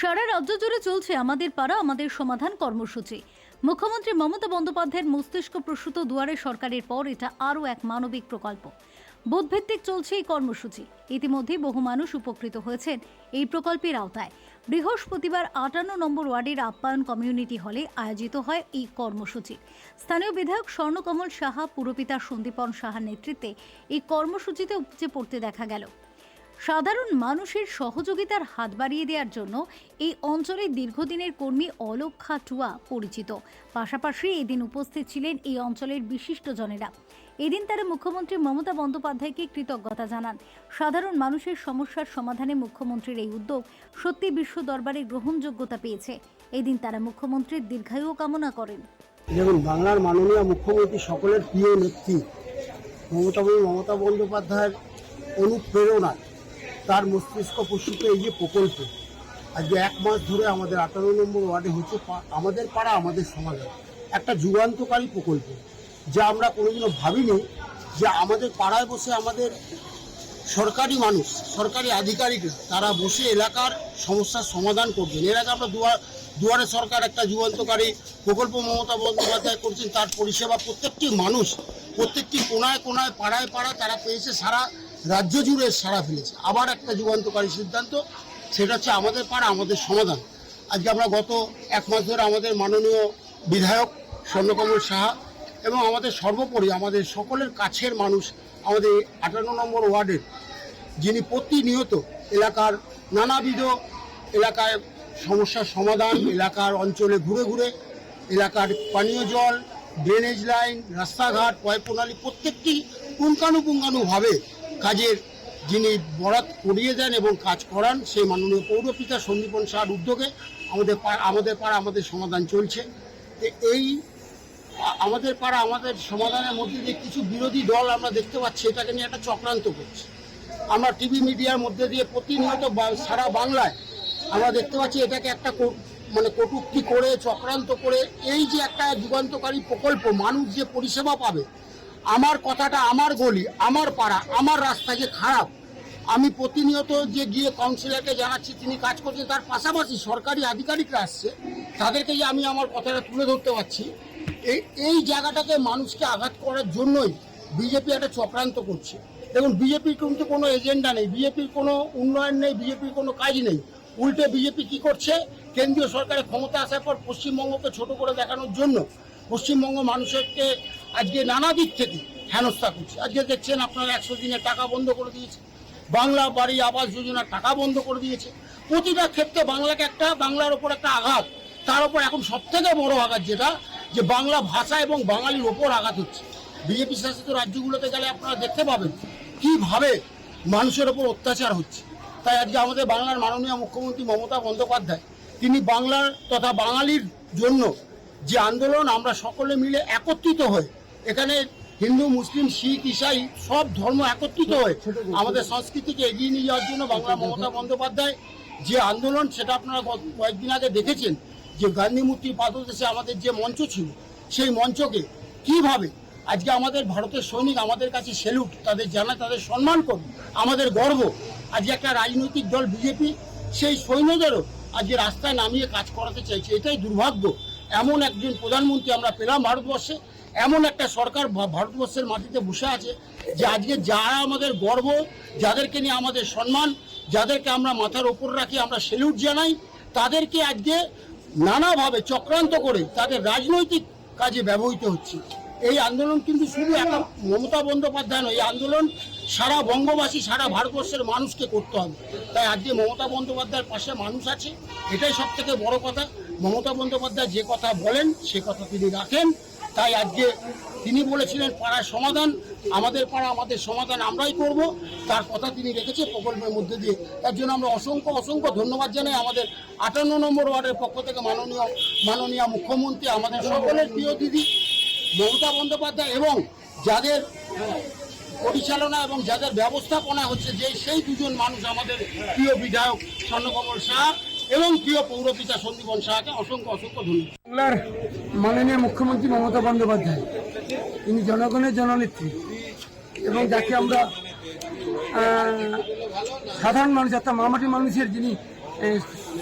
সারা রাজ্য জুড়ে চলছে আমাদের পাড়া, আমাদের সমাধান কর্মসূচি। মুখ্যমন্ত্রী মমতা বন্দ্যোপাধ্যায়ের মস্তিষ্ক প্রসূত দুয়ারে সরকারের পর এটা আরও এক মানবিক প্রকল্প। বুথভিত্তিক চলছে এই কর্মসূচি। ইতিমধ্যে বহু মানুষ উপকৃত হয়েছেন এই প্রকল্পের আওতায়। বৃহস্পতিবার আটান্ন নম্বর ওয়ার্ডের আপ্যায়ন কমিউনিটি হলে আয়োজিত হয় এই কর্মসূচি। স্থানীয় বিধায়ক স্বর্ণকমল সাহা, পুরপিতা সন্দীপন সাহার নেতৃত্বে এই কর্মসূচিতে উপচে পড়তে দেখা গেল। সাধারণ মানুষের সহযোগিতার হাত বাড়িয়ে দেওয়ার জন্য এই অঞ্চলের দীর্ঘদিনের কর্মী অলোক খাটুয়া পরিচিত। পাশাপাশি এদিন উপস্থিত ছিলেন এই অঞ্চলের বিশিষ্টজনেরা। এদিন তারা মুখ্যমন্ত্রী মমতা বন্দ্যোপাধ্যায়কে কৃতজ্ঞতা জানান। সাধারণ মানুষের সমস্যার সমাধানে মুখ্যমন্ত্রীর এই উদ্যোগ সত্যি বিশ্ব দরবারে গ্রহণযোগ্যতা পেয়েছে। এদিন তারা মুখ্যমন্ত্রীর দীর্ঘায়ু কামনা করেন। দেখুন, বাংলার মাননীয় মুখ্যমন্ত্রী সকলের প্রিয় নেত্রী মমতা মমতা বন্দ্যোপাধ্যায়ের অনুপ্রেরণায় তার মস্তিষ্ক প্রসূত এই যে প্রকল্প, আজকে এক মাস ধরে আমাদের আঠারো নম্বর ওয়ার্ডে হচ্ছে আমাদের পাড়া, আমাদের সমাধান একটা যুগান্তকারী প্রকল্প, যা আমরা কোনোদিনও ভাবিনি যে আমাদের পাড়ায় বসে আমাদের সরকারি মানুষ, সরকারি আধিকারিকরা তারা বসে এলাকার সমস্যার সমাধান করবেন এর আগে আমরা দুয়ার দুয়ারে সরকার একটা যুগান্তকারী প্রকল্প মমতা বন্দ্যোপাধ্যায় করছেন, তার পরিষেবা প্রত্যেকটি মানুষ, প্রত্যেকটি কোনায় কোনায়, পাড়ায় পাড়ায় তারা পেয়েছে সারা রাজ্য জুড়ে সারা ফেলেছে। আবার একটা যুগান্তকারী সিদ্ধান্ত, সেটা হচ্ছে আমাদের পাড়া, আমাদের সমাধান। আজকে আমরা গত এক মাস ধরে আমাদের মাননীয় বিধায়ক স্বর্ণকমল সাহা এবং আমাদের সর্বোপরি আমাদের সকলের কাছের মানুষ, আমাদের আটান্ন নম্বর ওয়ার্ডের যিনি প্রতিনিয়ত এলাকার নানাবিধ এলাকায় সমস্যার সমাধান, এলাকার অঞ্চলে ঘুরে ঘুরে, এলাকার পানীয় জল ড্রেনেজ লাইন রাস্তাঘাট, পয় প্রণালী প্রত্যেকটি পুঙ্খানুপুঙ্খানুভাবে কাজের যিনি বরাত করিয়ে দেন এবং কাজ করান, সেই মাননীয় পৌরপিতা সন্দীপন সাহার উদ্যোগে আমাদের পা- আমাদের পাড়া আমাদের সমাধান চলছে। এই, আমাদের পাড়া আমাদের সমাধানের মধ্যে যে কিছু বিরোধী দল আমরা দেখতে পাচ্ছি, এটাকে নিয়ে একটা চক্রান্ত করছে। আমরা টিভি মিডিয়ার মধ্যে দিয়ে প্রতিনিয়ত সারা বাংলায় আমরা দেখতে পাচ্ছি এটাকে একটা মানে কটূক্তি করে, চক্রান্ত করে, এই যে একটা যুগান্তকারী প্রকল্প, মানুষ যে পরিষেবা পাবে আমার কথাটা আমার গলি, আমার পাড়া, আমার রাস্তা যে খারাপ, আমি প্রতিনিয়ত যে গিয়ে কাউন্সিলরকে জানাচ্ছি, তিনি কাজ করছেন, তার পাশাপাশি সরকারি আধিকারিকরা আসছে, তাদেরকে যে আমি আমার কথাটা তুলে ধরতে পারছি, এই এই জায়গাটাকে মানুষকে আঘাত করার জন্যই বিজেপি একটা চক্রান্ত করছে। দেখুন বিজেপির কিন্তু কোনো এজেন্ডা নেই বিজেপির কোনো উন্নয়ন নেই বিজেপির কোনো কাজ নেই। উল্টে বিজেপি কি করছে? কেন্দ্রীয় সরকারের ক্ষমতা আসার পর পশ্চিমবঙ্গকে ছোট করে দেখানোর জন্য পশ্চিমবঙ্গ মানুষকে আজকে নানা দিক থেকে হেনস্থা করছে। আজকে দেখছেন আপনারা একশো দিনের টাকা বন্ধ করে দিয়েছে। বাংলা বাড়ি আবাস যোজনার টাকা বন্ধ করে দিয়েছে। প্রতিটা ক্ষেত্রে বাংলাকে একটা, বাংলার ওপর একটা আঘাত। তার উপর এখন সব থেকে বড় আঘাত যেটা, যে বাংলা ভাষা এবং বাঙালির ওপর আঘাত হচ্ছে। বিজেপি শাসিত রাজ্যগুলোতে গেলে আপনারা দেখতে পাবেন কীভাবে মানুষের ওপর অত্যাচার হচ্ছে। তাই আজকে আমাদের বাংলার মাননীয় মুখ্যমন্ত্রী মমতা বন্দ্যোপাধ্যায়, তিনি বাংলার তথা বাঙালির জন্য যে আন্দোলন আমরা সকলে মিলে একত্রিত হয়ে এখানে হিন্দু মুসলিম শিখ ইসাই সব ধর্ম একত্রিত হয়ে আমাদের সংস্কৃতিকে এগিয়ে নিয়ে যাওয়ার জন্য বাংলা মমতা বন্দ্যোপাধ্যায় যে আন্দোলন সেটা আপনারা কয়েকদিন আগে দেখেছেন যে গান্ধী মূর্তির পাদদেশে আমাদের যে মঞ্চ ছিল সেই মঞ্চকে কীভাবে আজকে আমাদের ভারতের সৈনিক আমাদের কাছে সেলুট তাদের জানা তাদের সম্মান করবে আমাদের গর্ব। আজকে একটা রাজনৈতিক দল বিজেপি সেই সৈন্যদেরও আজকে রাস্তায় নামিয়ে কাজ করাতে চাইছে এটাই দুর্ভাগ্য। এমন একজন প্রধানমন্ত্রী আমরা পেলাম ভারতবর্ষে এমন একটা সরকার ভারতবর্ষের মাটিতে বসে আছে যে আজকে যারা আমাদের গর্ব, যাদেরকে নিয়ে আমাদের সম্মান, যাদেরকে আমরা মাথার ওপর রাখি, আমরা সেলুট জানাই, তাদেরকে আজকে নানাভাবে চক্রান্ত করে তাদের রাজনৈতিক কাজে ব্যবহৃত হচ্ছে। এই আন্দোলন কিন্তু শুধু একটা মমতা বন্দ্যোপাধ্যায় নয়, এই আন্দোলন সারা বঙ্গবাসী, সারা ভারতবর্ষের মানুষকে করতে হবে। তাই আজকে মমতা বন্দ্যোপাধ্যায়ের পাশে মানুষ আছে, এটাই সব থেকে বড় কথা। মমতা বন্দ্যোপাধ্যায় যে কথা বলেন, সে কথা তিনি রাখেন। তাই আজকে তিনি বলেছিলেন, পাড়ার সমাধান, আমাদের পাড়া, আমাদের সমাধান আমরাই করব। তার কথা তিনি রেখেছে প্রকল্পের মধ্যে দিয়ে। তার জন্য আমরা অসংখ্য অসংখ্য ধন্যবাদ জানাই আমাদের আটান্ন নম্বর ওয়ার্ডের পক্ষ থেকে মাননীয় মাননীয় মুখ্যমন্ত্রী, আমাদের সকলের প্রিয় দিদি, মমতা বন্দ্যোপাধ্যায় এবং যাদের পরিচালনা এবং যাদের ব্যবস্থাপনা হচ্ছে যে, সেই দুজন মানুষ আমাদের প্রিয় বিধায়ক স্বর্ণকমল শাহ এবং প্রিয় পৌরপিতা সন্দীপন শাহকে অসংখ্য অসংখ্য ধন্যবাদ। বাংলার মাননীয় মুখ্যমন্ত্রী মমতা বন্দ্যোপাধ্যায়, তিনি জনগণের জননেত্রী এবং যাকে আমরা সাধারণ মানুষ অর্থাৎ মামাটি মানুষের যিনি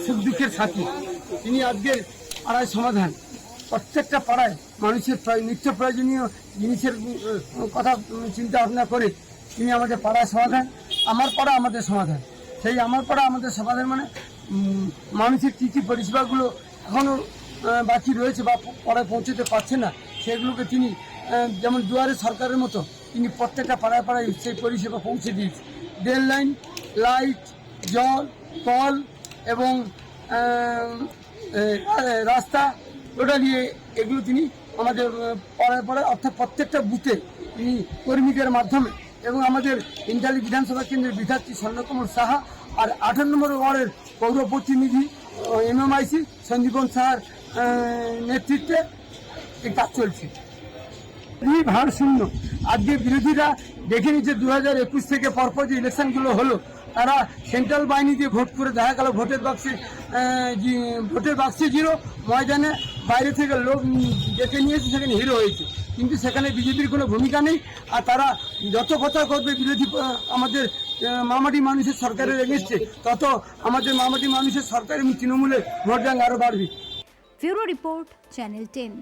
সুখ দুঃখের সাথী, তিনি আজকের পাড়ায় সমাধান। প্রত্যেকটা পাড়ায় মানুষের নিত্য প্রয়োজনীয় জিনিসের কথা চিন্তা ভাবনা করে তিনি আমাদের পাড়ায় সমাধান। আমার পাড়া আমাদের সমাধান। সেই আমার পাড়া আমাদের সমাধান মানে মানুষের কী কী পরিষেবাগুলো এখনও বাকি রয়েছে বা পাড়ায় পৌঁছতে পারছে না, সেগুলোকে তিনি যেমন দুয়ারে সরকারের মতো তিনি প্রত্যেকটা পাড়ায় পাড়ায় সেই পরিষেবা পৌঁছে দিয়েছে। রেল লাইন, লাইট, জল, কল এবং রাস্তা, ওটা নিয়ে এগুলো তিনি আমাদের পাড়ায় পাড়ায় অর্থাৎ প্রত্যেকটা বুথে তিনি কর্মীদের মাধ্যমে এবং আমাদের ইন্টালি বিধানসভা কেন্দ্রের বিধাত্রী স্বর্ণকমল সাহা আর আঠারো নম্বর ওয়ার্ডের পৌর প্রতিনিধি এমএমআইসি সঞ্জীবন সাহার নেতৃত্বে এই কাজ চলছে। এই ভারসাম্য আজকে বিরোধীরা দেখে নিচ্ছে দু হাজার একুশ থেকে পরপর যে ইলেকশনগুলো হলো তারা সেন্ট্রাল বাহিনী দিয়ে ভোট করে দেখা গেল ভোটের বাক্সে ভোটের বাক্সে জিরো ময়দানে বাইরে থেকে লোক ডেকে নিয়েছে সেখানে হিরো হয়েছে। কিন্তু সেখানে বিজেপির কোনো ভূমিকা নেই। আর তারা যত কথা করবে বিরোধী আমাদের মামাটি মানুষের সরকারের এগেনস্টে তত আমাদের মামাটি মানুষের সরকার এবং তৃণমূলের ভোট ব্যাংক আরও বাড়বে। Bureau report, channel ten.